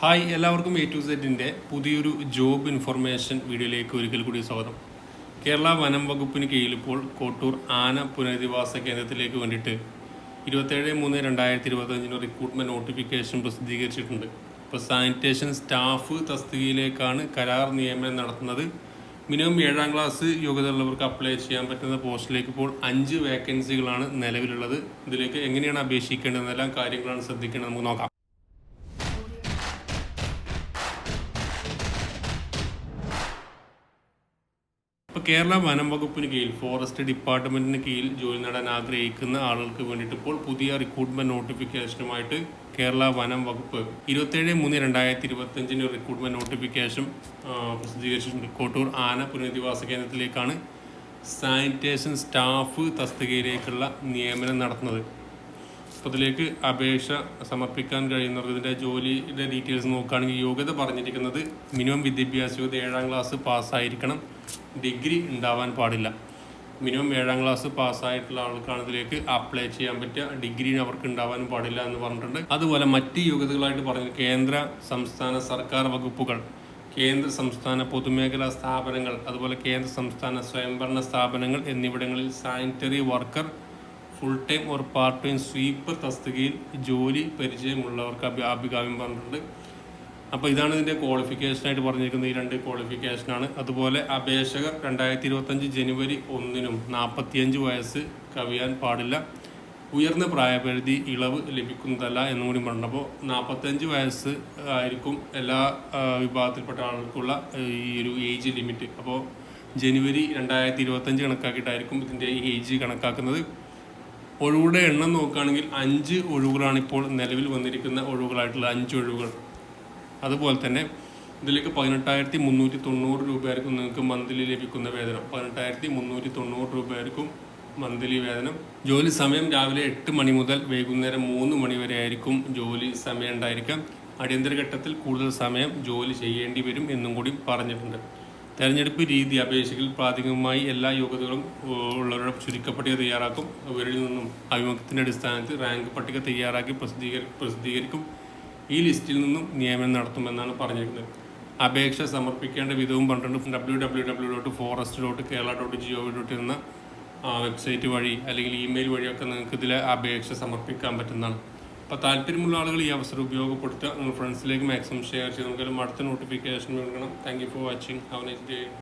Hi എല്ലാവർക്കും A to സെറ്റിന്റെ പുതിയൊരു ജോബ് ഇൻഫർമേഷൻ വീഡിയോയിലേക്ക് ഒരിക്കൽ കൂടി സ്വാഗതം. കേരള വനം വകുപ്പിന് കീഴിൽ ഇപ്പോൾ കോട്ടൂർ ആന പുനരധിവാസ കേന്ദ്രത്തിലേക്ക് വേണ്ടിയിട്ട് ഇരുപത്തേഴ് മൂന്ന് രണ്ടായിരത്തി ഇരുപത്തഞ്ചിന് റിക്രൂട്ട്മെന്റ് നോട്ടിഫിക്കേഷൻ പ്രസിദ്ധീകരിച്ചിട്ടുണ്ട്. ഇപ്പോൾ സാനിറ്റേഷൻ സ്റ്റാഫ് തസ്തികയിലേക്കാണ് കരാർ നിയമനം നടത്തുന്നത്. മിനിമം ഏഴാം ക്ലാസ് യോഗ്യത ഉള്ളവർക്ക് അപ്ലൈ ചെയ്യാൻ പറ്റുന്ന പോസ്റ്റിലേക്ക് ഇപ്പോൾ അഞ്ച് വേക്കൻസികളാണ് നിലവിലുള്ളത്. ഇതിലേക്ക് എങ്ങനെയാണ് അപേക്ഷിക്കേണ്ടതെന്നെല്ലാം കാര്യങ്ങളാണ് ശ്രദ്ധിക്കേണ്ടത്. നമുക്ക് നോക്കാം. ഇപ്പോൾ കേരള വനം വകുപ്പിന് കീഴിൽ ഫോറസ്റ്റ് ഡിപ്പാർട്ട്മെന്റിന് കീഴിൽ ജോലി നേടാൻ ആഗ്രഹിക്കുന്ന ആളുകൾക്ക് വേണ്ടിയിട്ട് ഇപ്പോൾ പുതിയ റിക്രൂട്ട്മെന്റ് നോട്ടിഫിക്കേഷനുമായിട്ട് കേരള വനം വകുപ്പ് ഇരുപത്തേഴ് മൂന്ന് രണ്ടായിരത്തി ഇരുപത്തഞ്ചിന് റിക്രൂട്ട്മെന്റ് നോട്ടിഫിക്കേഷൻ പ്രസിദ്ധീകരിച്ചിട്ടുണ്ട് കോട്ടൂർ ആന പുനരധിവാസ കേന്ദ്രത്തിലേക്കാണ് സാനിറ്റേഷൻ സ്റ്റാഫ് തസ്തികയിലേക്കുള്ള നിയമനം നടത്തുന്നത്. അപ്പോൾ അപേക്ഷ സമർപ്പിക്കാൻ കഴിയുന്നവർക്ക് ഇതിന്റെ ജോലിയുടെ ഡീറ്റെയിൽസ് നോക്കുകയാണെങ്കിൽ യോഗ്യത പറഞ്ഞിരിക്കുന്നത് മിനിമം വിദ്യാഭ്യാസ യോഗ്യത ഏഴാം ക്ലാസ് പാസ്സായിരിക്കണം ഡിഗ്രി ഉണ്ടാവാൻ പാടില്ല. മിനിമം ഏഴാം ക്ലാസ് പാസ്സായിട്ടുള്ള ആൾക്കാണ് ഇതിലേക്ക് അപ്ലൈ ചെയ്യാൻ പറ്റുക. ഡിഗ്രി അവർക്ക് ഉണ്ടാവാനും പാടില്ല എന്ന് പറഞ്ഞിട്ടുണ്ട്. അതുപോലെ മറ്റ് യോഗ്യതകളായിട്ട് പറഞ്ഞു കേന്ദ്ര സംസ്ഥാന സർക്കാർ വകുപ്പുകൾ കേന്ദ്ര സംസ്ഥാന പൊതുമേഖലാ സ്ഥാപനങ്ങൾ അതുപോലെ കേന്ദ്ര സംസ്ഥാന സ്വയംഭരണ സ്ഥാപനങ്ങൾ എന്നിവിടങ്ങളിൽ sanitary worker full time or part time sweeper തസ്തികയിൽ ജോലി പരിചയമുള്ളവർക്ക് അഭി അഭികാമ്യം പറഞ്ഞിട്ടുണ്ട്. അപ്പോൾ ഇതാണ് ഇതിന്റെ ക്വാളിഫിക്കേഷനായിട്ട് പറഞ്ഞിരിക്കുന്നത് ഈ രണ്ട് ക്വാളിഫിക്കേഷനാണ് അതുപോലെ അപേക്ഷകർ രണ്ടായിരത്തി ഇരുപത്തഞ്ച് ജനുവരി ഒന്നിനും നാൽപ്പത്തിയഞ്ച് വയസ്സ് കവിയാൻ പാടില്ല. ഉയർന്ന പ്രായപരിധി ഇളവ് ലഭിക്കുന്നതല്ല എന്നും കൂടി പറഞ്ഞപ്പോൾ നാൽപ്പത്തഞ്ച് വയസ്സ് ആയിരിക്കും എല്ലാ വിഭാഗത്തിൽപ്പെട്ട ആൾക്കുള്ള ഈ ഒരു ഏജ് ലിമിറ്റ് അപ്പോൾ ജനുവരി രണ്ടായിരത്തി ഇരുപത്തഞ്ച് കണക്കാക്കിയിട്ടായിരിക്കും ഇതിന്റെ ഏജ് കണക്കാക്കുന്നത്. ഒഴിവുകളുടെ എണ്ണം നോക്കുകയാണെങ്കിൽ അഞ്ച് ഒഴിവുകളാണ് ഇപ്പോൾ നിലവിൽ വന്നിരിക്കുന്ന ഒഴിവുകളായിട്ടുള്ള അഞ്ച് ഒഴിവുകൾ അതുപോലെ തന്നെ ഇതിലേക്ക് പതിനെട്ടായിരത്തി മുന്നൂറ്റി തൊണ്ണൂറ് രൂപയായിരിക്കും നിങ്ങൾക്ക് മന്ത്ലി ലഭിക്കുന്ന വേതനം. പതിനെട്ടായിരത്തി മുന്നൂറ്റി തൊണ്ണൂറ് രൂപയായിരിക്കും മന്ത്ലി വേതനം. ജോലി സമയം രാവിലെ എട്ട് മണി മുതൽ വൈകുന്നേരം മൂന്ന് മണി വരെ ആയിരിക്കും ജോലി സമയം ഉണ്ടായിരിക്കാം അടിയന്തര ഘട്ടത്തിൽ കൂടുതൽ സമയം ജോലി ചെയ്യേണ്ടി വരും എന്നും കൂടി പറഞ്ഞിട്ടുണ്ട്. തെരഞ്ഞെടുപ്പ് രീതി അപേക്ഷയിൽ പ്രാഥമികമായി എല്ലാ യോഗ്യതകളും ഉള്ളവരുടെ ചുരുക്കപ്പട്ടിക തയ്യാറാക്കും. അവരിൽ നിന്നും അഭിമുഖത്തിന്റെ അടിസ്ഥാനത്തിൽ റാങ്ക് പട്ടിക തയ്യാറാക്കി പ്രസിദ്ധീകരി പ്രസിദ്ധീകരിക്കും. ഈ ലിസ്റ്റിൽ നിന്നും നിയമനം നടത്തുമെന്നാണ് പറഞ്ഞിരിക്കുന്നത്. അപേക്ഷ സമർപ്പിക്കേണ്ട വിധവും പണ്ടുണ്ട് W W W dot forest dot Kerala dot G O dot എന്ന വെബ്സൈറ്റ് വഴി അല്ലെങ്കിൽ ഇമെയിൽ വഴിയൊക്കെ നിങ്ങൾക്ക് ഇതിൽ അപേക്ഷ സമർപ്പിക്കാൻ പറ്റുന്നതാണ്. അപ്പോൾ താല്പര്യമുള്ള ആളുകൾ ഈ അവസരം ഉപയോഗപ്പെടുത്തുക. നിങ്ങൾ ഫ്രണ്ട്സിലേക്ക് മാക്സിമം ഷെയർ ചെയ്ത് നമുക്ക് അടുത്ത നോട്ടിഫിക്കേഷൻ നൽകണം. Thank you for watching have nice day